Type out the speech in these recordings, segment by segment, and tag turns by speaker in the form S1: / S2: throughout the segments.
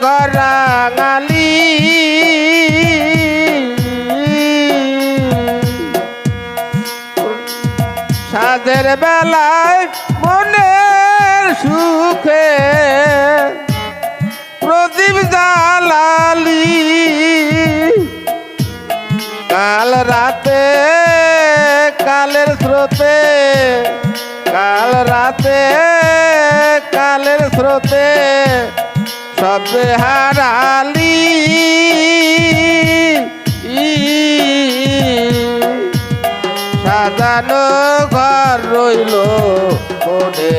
S1: ঘর রাঙালি সাধের বেলায় মনের সুখে প্রদীপ জালালি কাল রাতে, কালের স্রোতে, কাল রাতে, কালের স্রোতে শব্দে হারালি। সাজানো ঘর রইল মনে।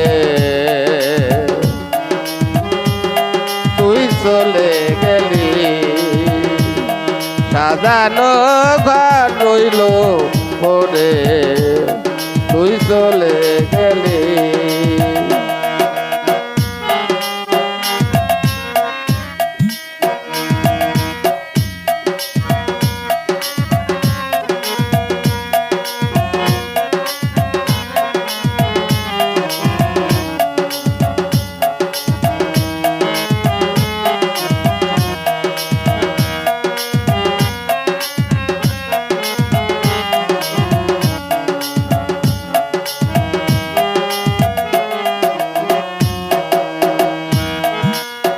S1: তুই চলে গেলি। সাজানো ঘর রইল মনে। তুই চলে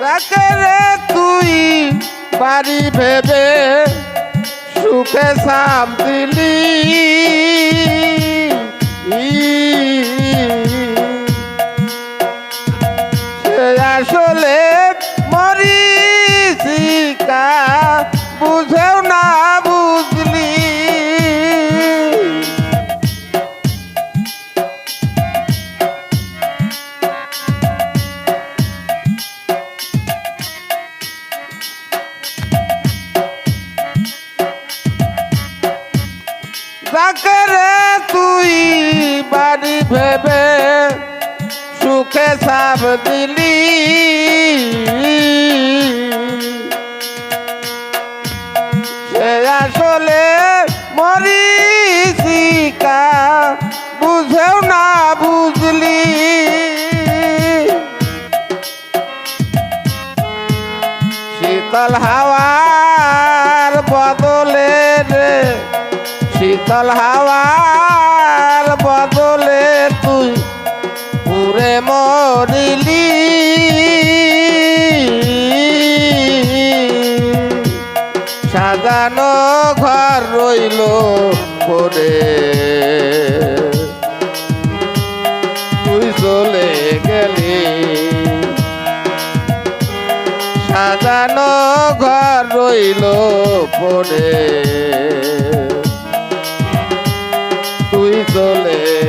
S1: তাকে রে তুই পারি ভেবে সুখে শান্তিলি আসলে যাকে রে তুই বাড়ি ভেবে সুখে সাপ দিলি সে আসলে মরিচিকা বুঝেও না বুঝলি শীতল হাওয়ার শীতল হাওয়ার বদলে তুই পুরে মরিলি। সাজানো ঘর রইল পরে। তুই চলে গেলি। সাজানো ঘর রইল পরে। চলে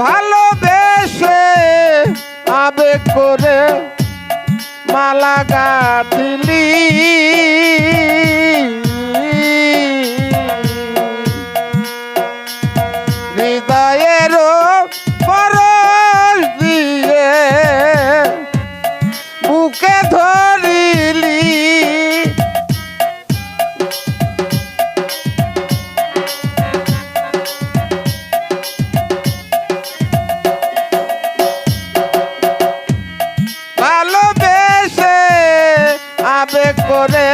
S1: ভালোবেসে আবেগ করে মালা গাঁথিলি। কীভাবে করে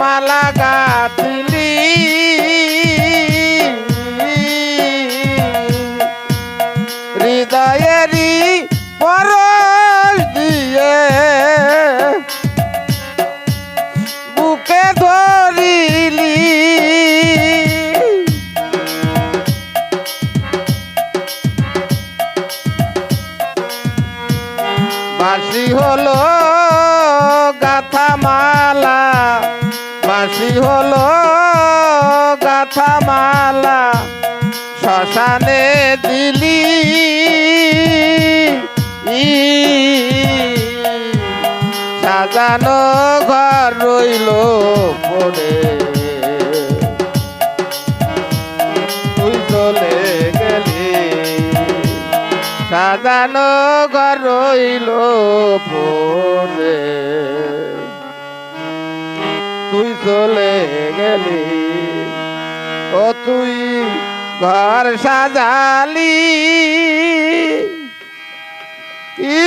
S1: মালা গাঁথলি। হৃদয়েরই পরশ দিয়ে বুকে ধরিলি। বাসি হলো গাথা মালা শ্মশানে দিলি। সাজানো ঘর রইল পড়ে তুই চলে গেলি। সাজানো ঘর রইল পড়ে তুই চলে গেলি। ও তুই ঘর সাজালি। ই